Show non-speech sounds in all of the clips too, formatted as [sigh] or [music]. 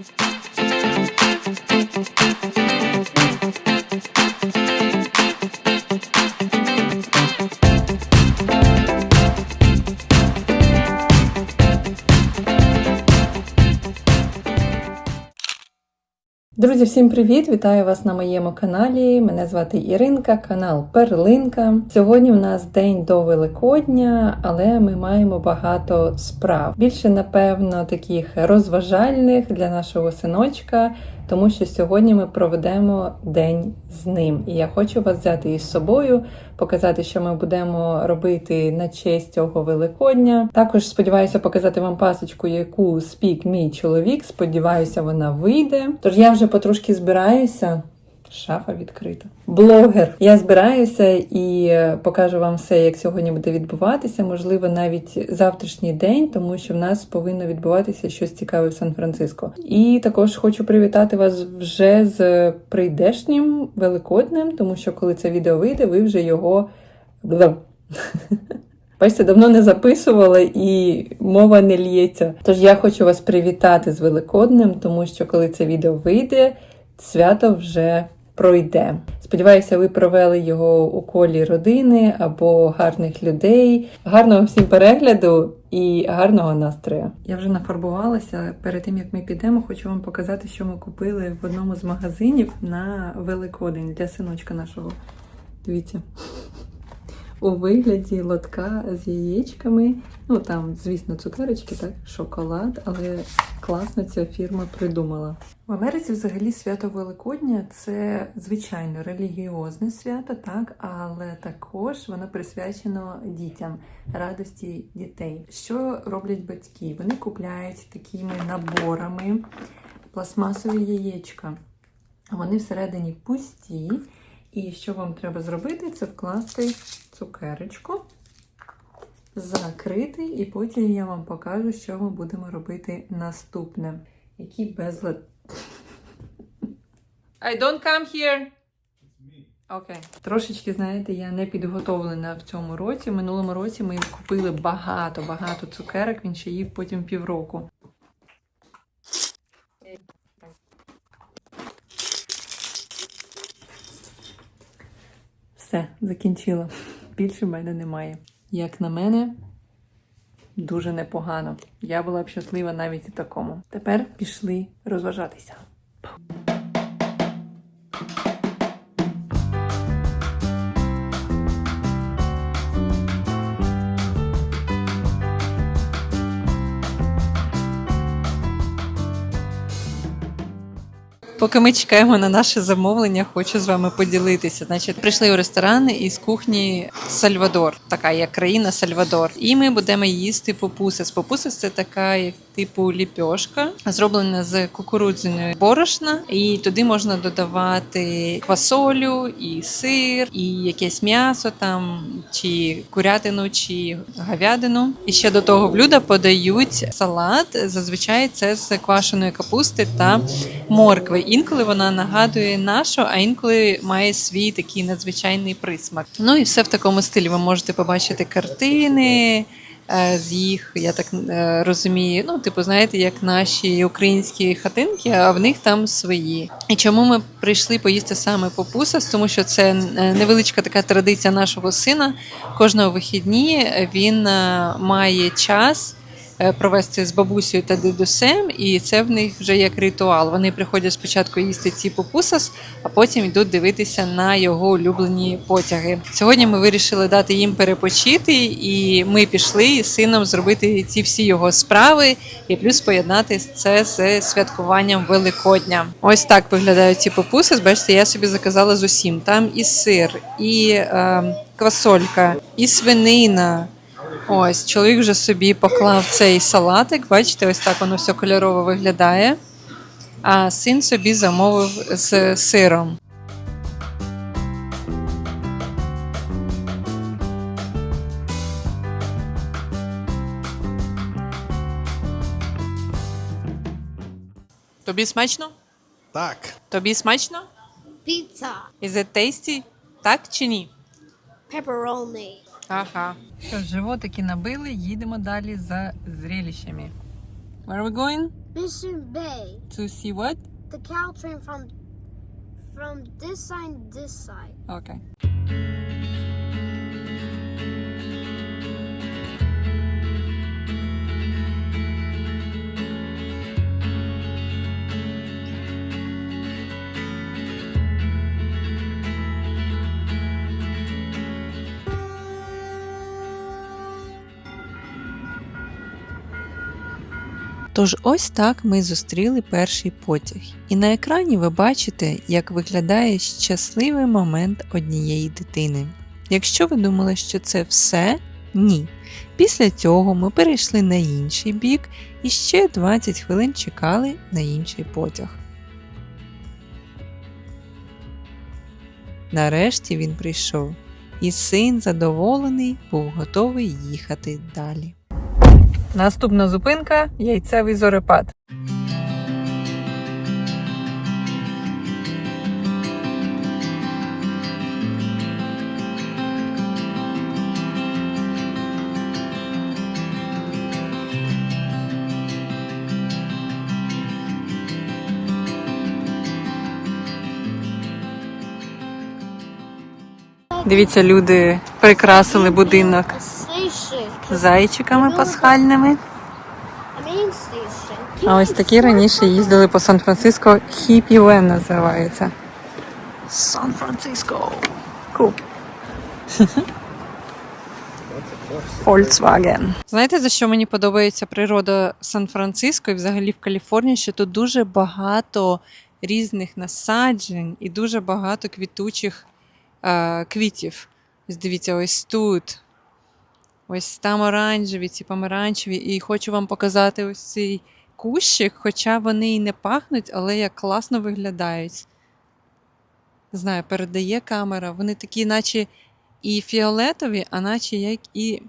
Thank you. Друзі, всім привіт! Вітаю вас на моєму каналі. Мене звати Іринка, канал Перлинка. Сьогодні у нас день до Великодня, але ми маємо багато справ. Більше, напевно, таких розважальних для нашого синочка, тому що сьогодні ми проведемо день з ним. І я хочу вас взяти із собою, показати, що ми будемо робити на честь цього Великодня. Також сподіваюся показати вам пасочку, яку спік мій чоловік. Сподіваюся, вона вийде. Тож я вже потрошки збираюся. Шафа відкрита. Блогер. Я збираюся і е, покажу вам все, як сьогодні буде відбуватися. Можливо, навіть завтрашній день, тому що в нас повинно відбуватися щось цікаве в Сан-Франциско. І також хочу привітати вас вже з прийдешнім великоднем, тому що коли це відео вийде, ви вже його. [laughs] Бачите, давно не записувала і мова не лється. Тож я хочу вас привітати з Великоднем, тому що коли це відео вийде, свято вже пройде. Сподіваюся, ви провели його у колі родини або гарних людей. Гарного всім перегляду і гарного настрою. Я вже нафарбувалася. Перед тим як ми підемо, хочу вам показати, що ми купили в одному з магазинів на Великодень для синочка нашого. Дивіться у вигляді лотка з яєчками. Ну там, звісно, цукерочки, так, шоколад, але класно ця фірма придумала. В Америці взагалі свято Великодня це звичайно релігіозне свято, так, але також воно присвячено дітям, радості дітей. Що роблять батьки? Вони купляють такими наборами пластмасові яєчка. Вони всередині пусті. І що вам треба зробити, це вкласти цукерочку, закрити, і потім я вам покажу, що ми будемо робити наступне. Який безлад. I don't come here. Окей. Okay. Трошечки, знаєте, я не підготовлена в цьому році. Минулому році ми купили багато-багато цукерок, він ще їв потім півроку. Все, закінчила. Більше в мене немає. Як на мене, дуже непогано. Я була б щаслива навіть і такому. Тепер пішли розважатися. Поки ми чекаємо на наше замовлення, хочу з вами поділитися. Значить, прийшли у ресторан із кухні Сальвадор, така як країна Сальвадор. І ми будемо їсти попусис. Попусис це така як типу ліпьошка, зроблена з кукурудзяної борошна, і туди можна додавати квасолю, і сир, і якесь м'ясо там, чи курятину, чи говядину. І ще до того блюда подають салат. Зазвичай це з квашеної капусти та моркви. Інколи вона нагадує нашу, а інколи має свій такий надзвичайний присмак. Ну і все в такому стилі. Ви можете побачити картини з їх, я так е, розумію. Ну, типу, знаєте, як наші українські хатинки, а в них там свої. І чому ми прийшли поїсти саме попусас? Тому що це е, невеличка така традиція нашого сина. Кожного вихідні він е, має час. Провести з бабусею та дідусем, і це в них вже як ритуал. Вони приходять спочатку їсти ці попусас, а потім йдуть дивитися на його улюблені потяги. Сьогодні ми вирішили дати їм перепочити, і ми пішли з сином зробити ці всі його справи, і плюс поєднати це з святкуванням Великодня. Ось так виглядають ці попусас. Бачите, я собі заказала з усім. Там і сир, і е, квасолька, і свинина. Ось, чоловік вже собі поклав цей салатик. Бачите, ось так воно все кольорово виглядає. А син собі замовив з сиром. Тобі смачно? Так. Тобі смачно? Pizza. Is it tasty? Так чи ні? Pepperoni. Ага. Що, животики набили, їдемо далі за зрелищами. Where are we going? Mission Bay. To see what? The Caltrain from from this side this side. Окей. Тож ось так ми зустріли перший потяг. І на екрані ви бачите, як виглядає щасливий момент однієї дитини. Якщо ви думали, що це все, ні. Після цього ми перейшли на інший бік і ще 20 хвилин чекали на інший потяг. Нарешті він прийшов, і син задоволений був готовий їхати далі. Наступна зупинка яйцевий зорепад. Дивіться, люди прикрасили будинок. Зайчиками пасхальними. А ось такі раніше їздили по Сан-Франциско. Хіпі Вен називається. Сан-Франциско. [laughs] Volkswagen. Знаєте, за що мені подобається природа Сан-Франциско і взагалі в Каліфорнії, що тут дуже багато різних насаджень і дуже багато квітучих е, квітів. Ось дивіться, ось тут. Ось там оранжеві, ці помаранчеві. І хочу вам показати ось цей кущик, хоча вони і не пахнуть, але як класно виглядають. Знаю, передає камера. Вони такі, наче і фіолетові, а наче як і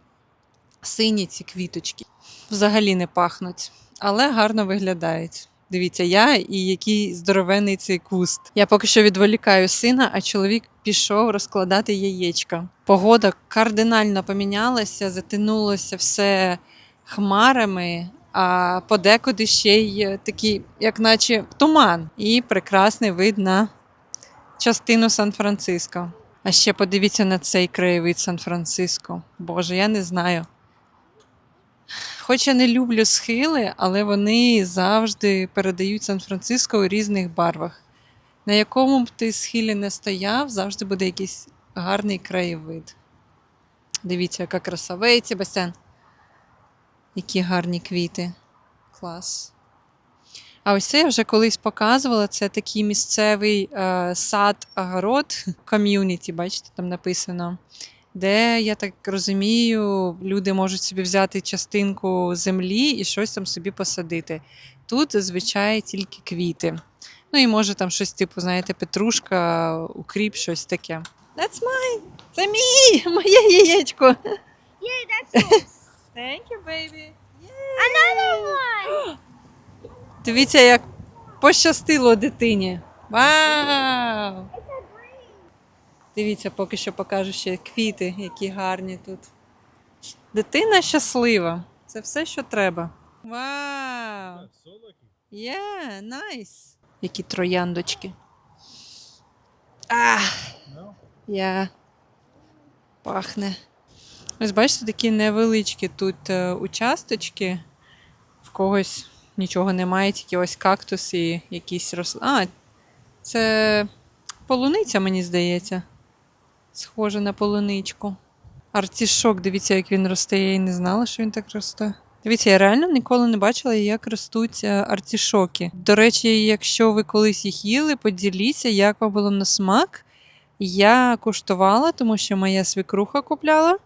сині ці квіточки. Взагалі не пахнуть, але гарно виглядають. Дивіться, я і який здоровений цей куст. Я поки що відволікаю сина, а чоловік пішов розкладати яєчка. Погода кардинально помінялася, затянулося все хмарами, а подекуди ще й такий, як наче туман, і прекрасний вид на частину Сан-Франциско. А ще подивіться на цей краєвид Сан-Франциско. Боже, я не знаю. Хоч я не люблю схили, але вони завжди передають Сан-Франциско у різних барвах. На якому б ти схилі не стояв, завжди буде якийсь гарний краєвид. Дивіться, яка краса. Вейці, Бастян. Які гарні квіти. Клас. А ось це я вже колись показувала. Це такий місцевий е, сад-огород [laughs] ком'юніті, бачите, там написано. Де, я так розумію, люди можуть собі взяти частинку землі і щось там собі посадити. Тут зазвичай тільки квіти. Ну і може там щось, типу, знаєте, петрушка, укріп, щось таке. That's mine! Це мій! [laughs] Моє яєчко! Yeah, that's yours. Thank you, baby! Another one. [gasps] Дивіться, як пощастило дитині. Вау! Дивіться, поки що покажу ще квіти, які гарні тут. Дитина щаслива. Це все, що треба. Вау! Yeah, nice. Які трояндочки. А, я. Пахне. Ось бачите, такі невеличкі тут е, участочки. В когось нічого немає, тільки ось кактус і якісь рослини. А, це полуниця, мені здається. Схоже на полуничку. Артішок, дивіться, як він росте. Я і не знала, що він так росте. Дивіться, я реально ніколи не бачила, як ростуть е, артішоки. До речі, якщо ви колись їх їли, поділіться, як вам було на смак. Я куштувала, тому що моя свікруха купляла.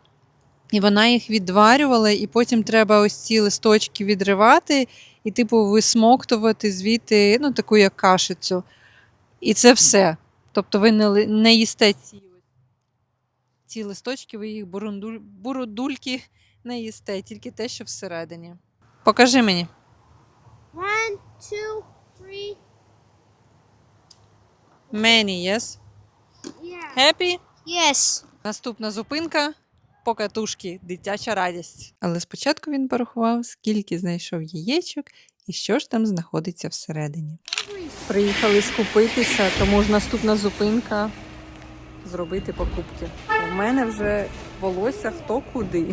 І вона їх відварювала, і потім треба ось ці листочки відривати і, типу, висмоктувати звідти ну, таку як кашицю. І це все. Тобто ви не, не їсте ці, ці листочки, ви їх бурундуль, бурудульки [laughs] не їсте, тільки те, що всередині. Покажи мені. One, two, three. Many, yes? Yeah. Happy? Yes. Наступна зупинка покатушки, дитяча радість. Але спочатку він порахував, скільки знайшов яєчок, і що ж там знаходиться всередині. Приїхали скупитися, тому ж наступна зупинка зробити покупки. У мене вже волосся хто куди.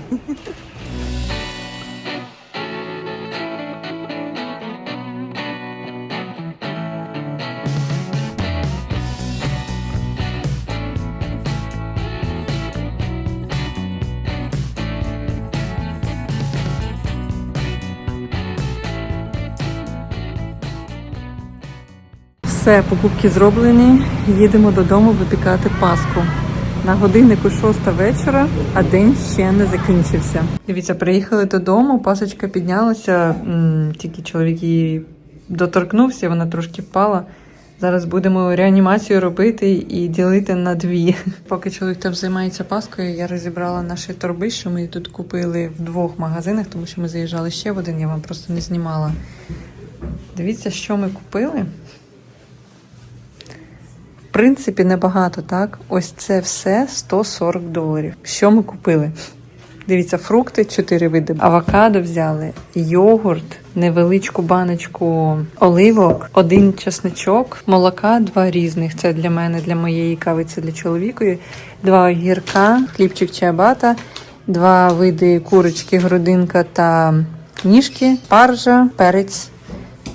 Все, покупки зроблені. Їдемо додому випікати Пасху. На годиннику 6 вечора, а день ще не закінчився. Дивіться, приїхали додому, пасочка піднялася, тільки чоловік її доторкнувся, вона трошки впала. Зараз будемо реанімацію робити і ділити на дві. Поки чоловік там займається паскою, я розібрала наші торби, що ми тут купили в двох магазинах, тому що ми заїжджали ще в один, я вам просто не знімала. Дивіться, що ми купили. В принципі, небагато, так? Ось це все 140 доларів. Що ми купили? Дивіться, фрукти 4 види. Авокадо взяли, йогурт, невеличку баночку оливок, один чесничок, молока, два різних. Це для мене, для моєї кави, це для чоловікові, два огірка, хлібчик чиабата, два види курочки, грудинка та ніжки, паржа, перець.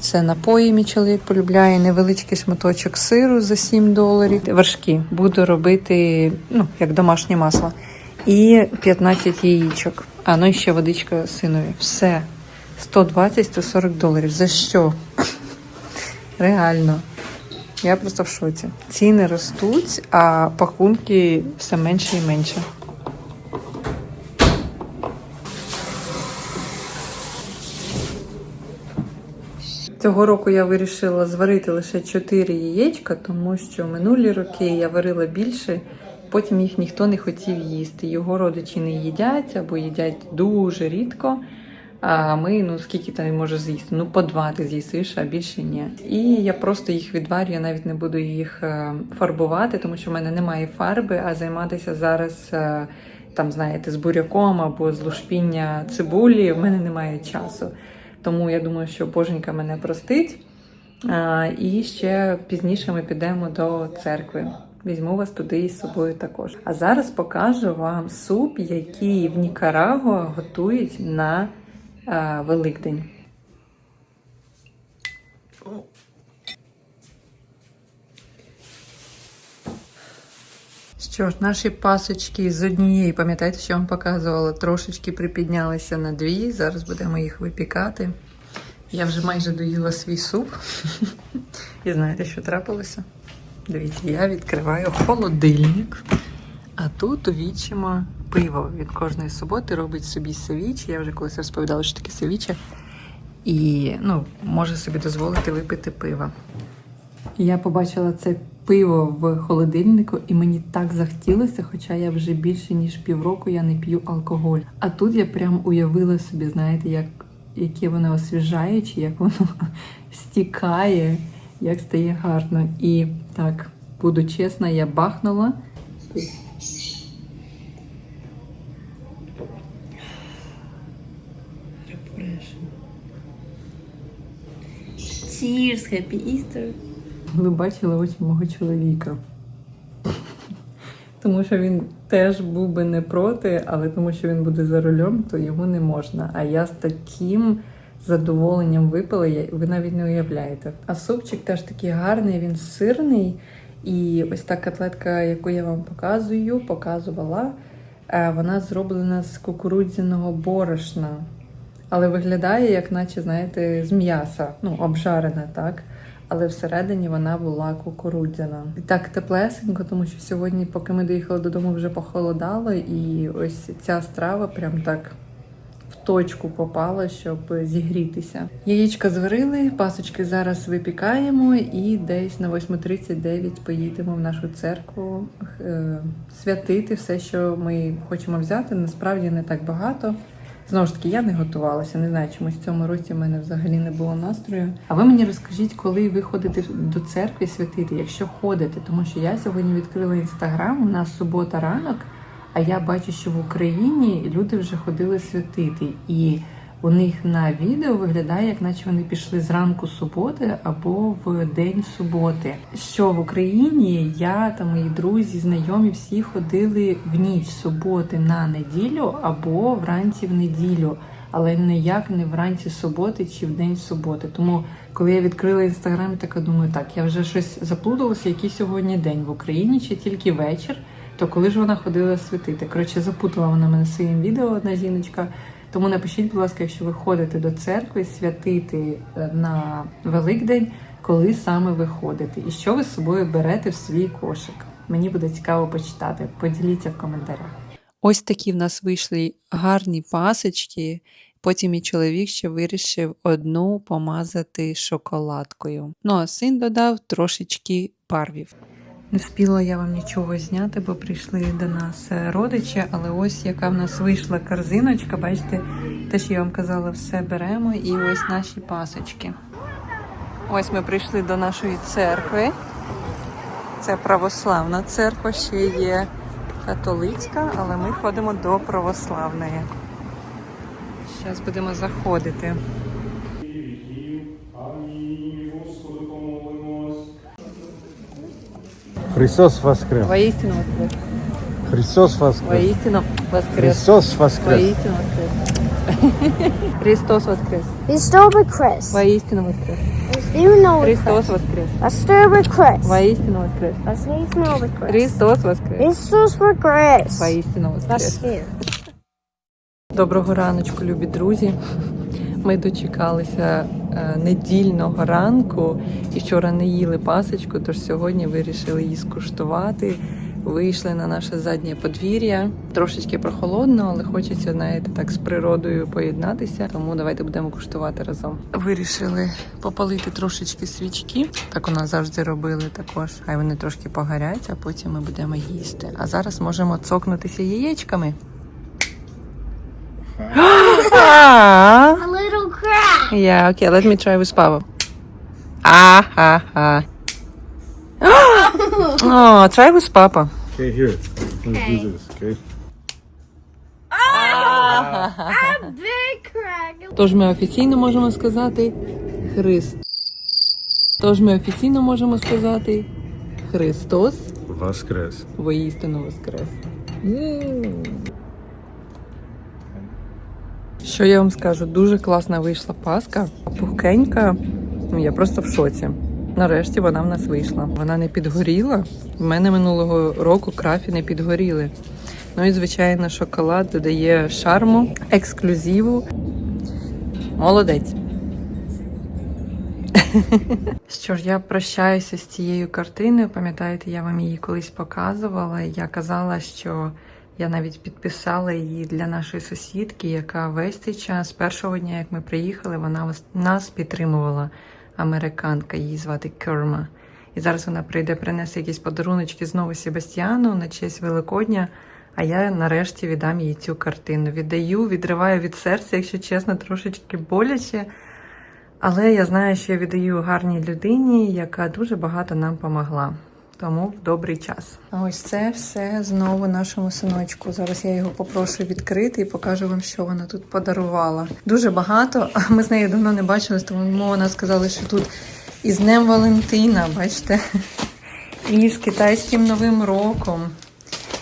Це напої, мій чоловік полюбляє невеличкий шматочок сиру за 7 доларів. Вершки буду робити ну, як домашнє масло. І 15 яєчок. А ну і ще водичка синові. Все. 120-140 доларів. За що? Реально. Я просто в шоці. Ціни ростуть, а пакунки все менше і менше. Цього року я вирішила зварити лише 4 яєчка, тому що минулі роки я варила більше, потім їх ніхто не хотів їсти. Його родичі не їдять або їдять дуже рідко. А ми, ну скільки там може з'їсти? Ну, по два ти з'їсиш, а більше ні. І я просто їх відварю, я навіть не буду їх е, фарбувати, тому що в мене немає фарби, а займатися зараз. е, Там, знаєте, з буряком або з лушпіння цибулі, в мене немає часу. Тому я думаю, що боженька мене простить. І ще пізніше ми підемо до церкви. Візьму вас туди із собою також. А зараз покажу вам суп, який в Нікарагуа готують на Великдень. Що ж, наші пасочки з однієї, пам'ятаєте, що я вам показувала, трошечки припіднялися на дві. Зараз будемо їх випікати. Я вже майже доїла свій суп. [laughs] І знаєте, що трапилося? Дивіться, я відкриваю холодильник, а тут увічимо пиво. Він кожної суботи робить собі севіче. Я вже колись розповідала, що таке севіче. І ну, може собі дозволити випити пиво. Я побачила це пиво в холодильнику, і мені так захотілося, хоча я вже більше ніж півроку я не п'ю алкоголь. А тут я прям уявила собі, знаєте, як, яке воно освіжаюче, як воно [laughs] стікає, як стає гарно. І так, буду чесна, я бахнула. Cheers, Happy Easter. Ви бачили очі мого чоловіка. Тому що він теж був би не проти, але тому що він буде за рулем, то йому не можна. А я з таким задоволенням випила, ви навіть не уявляєте. А супчик теж такий гарний, він сирний. І ось та котлетка, яку я вам показую, показувала, е, вона зроблена з кукурудзяного борошна. Але виглядає, як наче, знаєте, з м'яса, ну, обжарена, так? Але всередині вона була кукурудзяна. І так теплесенько, тому що сьогодні, поки ми доїхали додому, вже похолодало, і ось ця страва прям так точку попала, щоб зігрітися. Яєчка зварили, пасочки зараз випікаємо, і десь на 8.39 поїдемо в нашу церкву е, святити все, що ми хочемо взяти. Насправді не так багато. Знову ж таки, я не готувалася, не знаю, чомусь в цьому році в мене взагалі не було настрою. А ви мені розкажіть, коли ви ходите до церкви святити, якщо ходите, тому що я сьогодні відкрила інстаграм, у нас субота ранок, а я бачу, що в Україні люди вже ходили святити. І у них на відео виглядає, як наче вони пішли зранку суботи або в день суботи. Що в Україні я та мої друзі, знайомі всі ходили в ніч суботи на неділю або вранці в неділю. Але ніяк не вранці суботи чи в день суботи. Тому, коли я відкрила інстаграм, така думаю, так я вже щось заплуталася, який сьогодні день в Україні чи тільки вечір. То коли ж вона ходила святити? Коротше, запутала вона мене своїм відео, одна жіночка. Тому напишіть, будь ласка, якщо ви ходите до церкви святити е, на Великдень, коли саме ви ходите, і що ви з собою берете в свій кошик. Мені буде цікаво почитати. Поділіться в коментарях. Ось такі в нас вийшли гарні пасочки. Потім мій чоловік ще вирішив одну помазати шоколадкою. Ну а син додав трошечки парвів. Не встигла я вам нічого зняти, бо прийшли до нас е, родичі, але ось яка в нас вийшла корзиночка. Бачите, те, що я вам казала, все беремо. І ось наші пасочки. Ось ми прийшли до нашої церкви. Це православна церква, ще є католицька, але ми ходимо до православної. Зараз будемо заходити. Христос воскрес! Воістину воскрес! Христос воскрес! Воістину воскрес! Христос воскрес! Воістину воскрес! Христос воскрес! Historic Chris. Воістину воскрес! Христос воскрес! Historic Chris. Воістину воскрес! Stephen Chris. Христос воскрес! Historic Chris. Воістину воскрес! Доброго раночку, любі друзі. Ми дочекалися е, недільного ранку і вчора не їли пасочку, тож сьогодні вирішили її скуштувати. Вийшли на наше заднє подвір'я. Трошечки прохолодно, але хочеться, знаєте, так з природою поєднатися. Тому давайте будемо куштувати разом. Вирішили попалити трошечки свічки. Так у нас завжди робили також. Хай вони трошки погорять, а потім ми будемо їсти. А зараз можемо цокнутися яєчками. [gasps] Ah. A little crack. Yeah, okay, let me try with Pavo. Ah, ha, ha. [gasps] oh, try with Papa. Okay, here. Let's do this, okay? [laughs] Big crack. Тож ми офіційно можемо сказати Христ. Тож ми офіційно можемо сказати Христос Воскрес. воістину воскрес. Що я вам скажу? Дуже класна вийшла паска, пухкенька. Ну, я просто в шоці. Нарешті вона в нас вийшла. Вона не підгоріла. У мене минулого року крафі не підгоріли. Ну і звичайно, шоколад додає шарму, ексклюзиву. Молодець. [laughs] Що ж, я прощаюся з цією картиною. Пам'ятаєте, я вам її колись показувала. Я казала, що я навіть підписала її для нашої сусідки, яка весь цей час, з першого дня, як ми приїхали, вона нас підтримувала. Американка, її звати Керма. І зараз вона прийде, принесе якісь подаруночки знову Себастьяну на честь Великодня. А я нарешті віддам їй цю картину. Віддаю, відриваю від серця, якщо чесно, трошечки боляче. Але я знаю, що я віддаю гарній людині, яка дуже багато нам помогла. Тому в добрий час. А ось це все знову нашому синочку. Зараз я його попрошу відкрити і покажу вам, що вона тут подарувала. Дуже багато. Ми з нею давно не бачились, тому вона сказала, що тут із Днем Валентина, бачите, і з китайським Новим роком.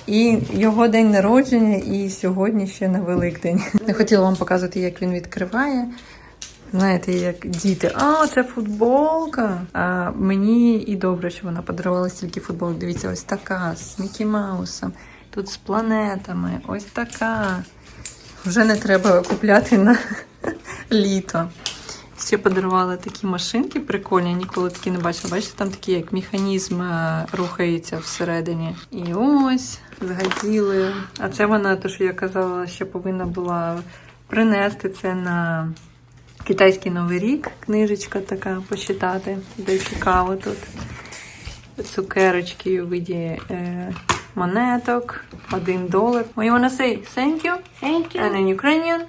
І його день народження, і сьогодні ще на Великдень. Не хотіла вам показувати, як він відкриває. Знаєте, як діти, а це футболка. А мені і добре, що вона подарувала стільки футболок. Дивіться, ось така з Мікі Маусом, тут з планетами, ось така. Вже не треба купляти на [laughs] літо. Ще подарувала такі машинки прикольні, ніколи такі не бачила. Бачите, там такий як механізм е, рухається всередині. І ось з гаділею. А це вона, то що я казала, що повинна була принести це на китайський новий рік. Книжечка така почитати. Де цікаво тут. Цукерочки у виді е, монеток. Один долар. Oh, you wanna say thank you? Thank you. And in Ukrainian?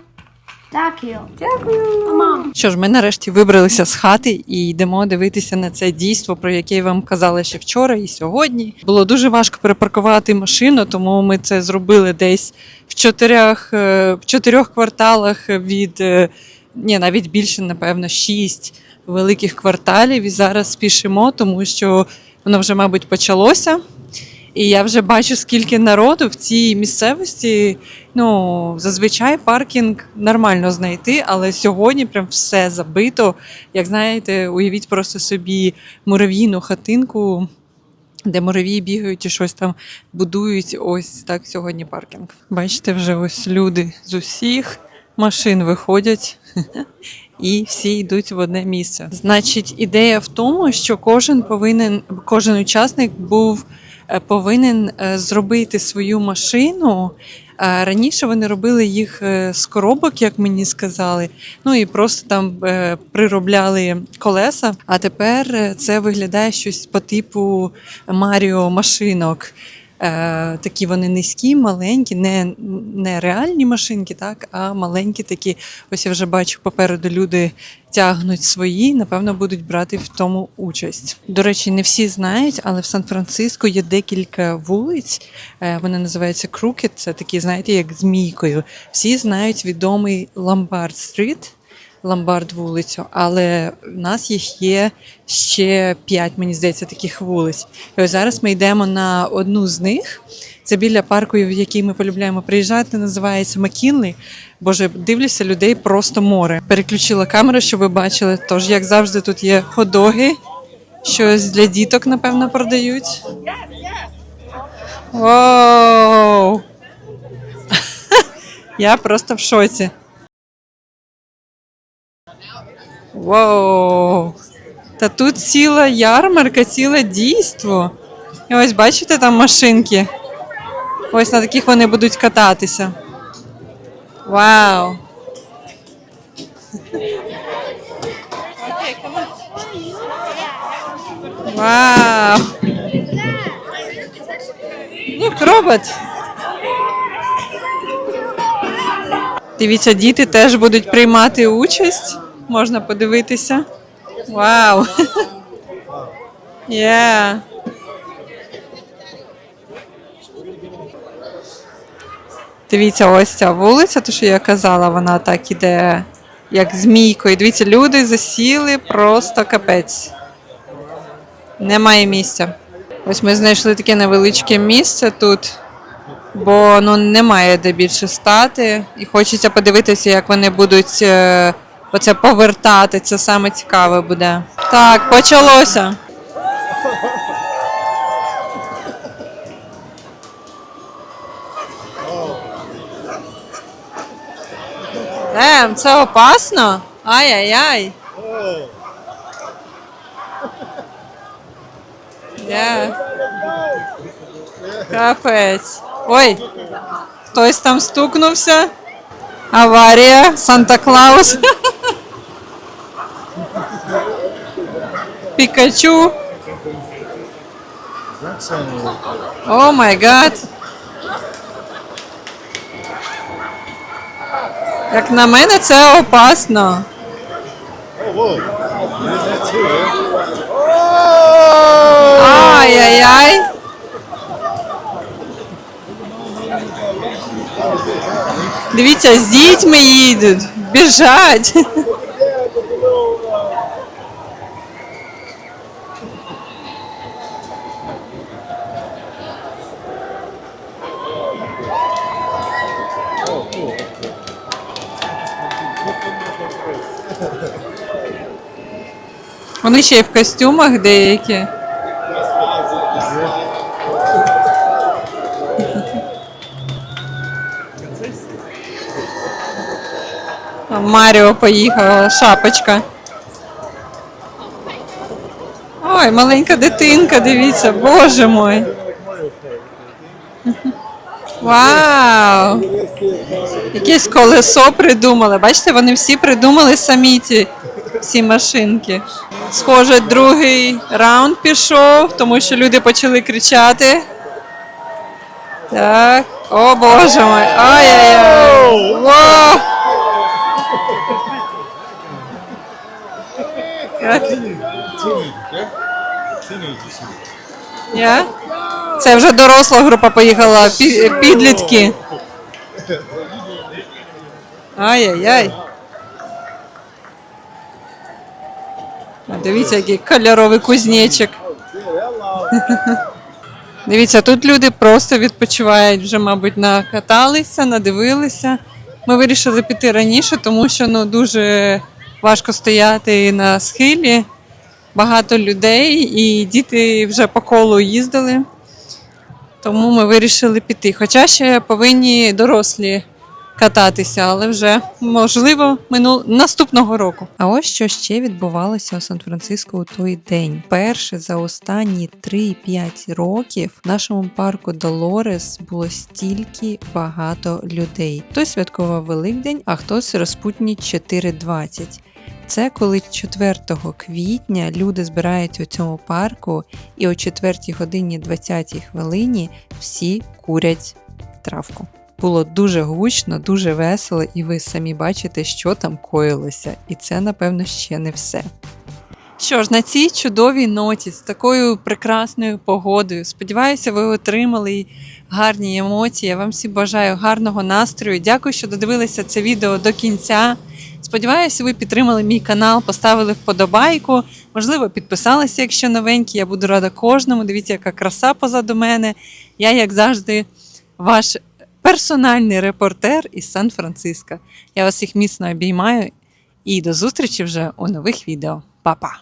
Дякую. Дякую. Мам. Що ж, ми нарешті вибралися з хати і йдемо дивитися на це дійство, про яке я вам казала ще вчора і сьогодні. Було дуже важко перепаркувати машину, тому ми це зробили десь в чотирьох, е, в чотирьох кварталах від е, ні, навіть більше, напевно, шість великих кварталів. І зараз спішимо, тому що воно вже, мабуть, почалося. І я вже бачу, скільки народу в цій місцевості. Ну, зазвичай паркінг нормально знайти, але сьогодні прям все забито. Як знаєте, уявіть просто собі мурав'їну хатинку, де муравії бігають і щось там будують. Ось так сьогодні паркінг. Бачите, вже ось люди з усіх машин виходять. І всі йдуть в одне місце. Значить, ідея в тому, що кожен повинен, кожен учасник був е, повинен е, зробити свою машину. Е, Раніше вони робили їх з коробок, як мені сказали. Ну і просто там приробляли колеса. А тепер це виглядає щось по типу Маріо машинок. Е, такі вони низькі, маленькі, не, не реальні машинки, так, а маленькі такі. Ось я вже бачу, попереду люди тягнуть свої, напевно, будуть брати в тому участь. До речі, не всі знають, але в Сан-Франциско є декілька вулиць. Е, Вони називаються Крукет, це такі, знаєте, як змійкою. Всі знають відомий Ламбард Стріт. Ломбард вулицю, але в нас їх є ще п'ять, мені здається, таких вулиць. І ось зараз ми йдемо на одну з них. Це біля парку, в який ми полюбляємо приїжджати, називається Макінлі. Боже, дивлюся, людей просто море. Переключила камеру, щоб ви бачили. Тож, як завжди, тут є ходоги, щось для діток, напевно, продають. Воу! [laughs] Я просто в шоці. Вау! Та тут ціла ярмарка, ціле дійство. І ось бачите там машинки. Ось на таких вони будуть кататися. Вау! Вау! Look, робот! Дивіться, діти теж будуть приймати участь. Можна подивитися. Вау! Yeah. Дивіться, ось ця вулиця, то що я казала, вона так іде, як змійкою. Дивіться, люди засіли просто капець. Немає місця. Ось ми знайшли таке невеличке місце тут, бо ну, немає де більше стати. І хочеться подивитися, як вони будуть е, оце повертати. Це саме цікаве буде. Так, почалося. Ем, це опасно. Ай-яй-яй. Я. Капець. Ой, хтось там стукнувся. Аварія, Санта-Клаус. Пікачу. О май гад. Як на мене, це опасно. Ай-яй-яй. Дивіться, з дітьми їдуть, біжать. Вони ще й в костюмах деякі. Маріо поїхала, шапочка. Ой, маленька дитинка, дивіться, боже мой. Вау! Якесь колесо придумали. Бачите, вони всі придумали самі ці всі машинки. Схоже, другий раунд пішов, тому що люди почали кричати. Так. О, боже мой! Ай-яй-яй! Я? Це вже доросла група поїхала, підлітки. Ай-яй-яй. Дивіться, який кольоровий кузнечик. [laughs] Дивіться, тут люди просто відпочивають, вже, мабуть, накаталися, надивилися. Ми вирішили піти раніше, тому що ну, дуже важко стояти на схилі. Багато людей, і діти вже по колу їздили. Тому ми вирішили піти. Хоча ще повинні дорослі кататися, але вже можливо минул наступного року. А ось що ще відбувалося у Сан-Франциско у той день. Перше за останні 3-5 років в нашому парку Долорес було стільки багато людей. Хтось святкував Великдень, а хтось розпутні 4.20. Це коли 4 квітня люди збираються у цьому парку, і о 4 годині 20 хвилині всі курять травку. Було дуже гучно, дуже весело, і ви самі бачите, що там коїлося. І це, напевно, ще не все. Що ж, на цій чудовій ноті з такою прекрасною погодою. Сподіваюся, ви отримали гарні емоції. Я вам всім бажаю гарного настрою. Дякую, що додивилися це відео до кінця. Сподіваюся, ви підтримали мій канал, поставили вподобайку. Можливо, підписалися, якщо новенькі. Я буду рада кожному. Дивіться, яка краса позаду мене. Я, як завжди, ваш персональний репортер із Сан-Франциско. Я вас всіх міцно обіймаю і до зустрічі вже у нових відео. Па-па!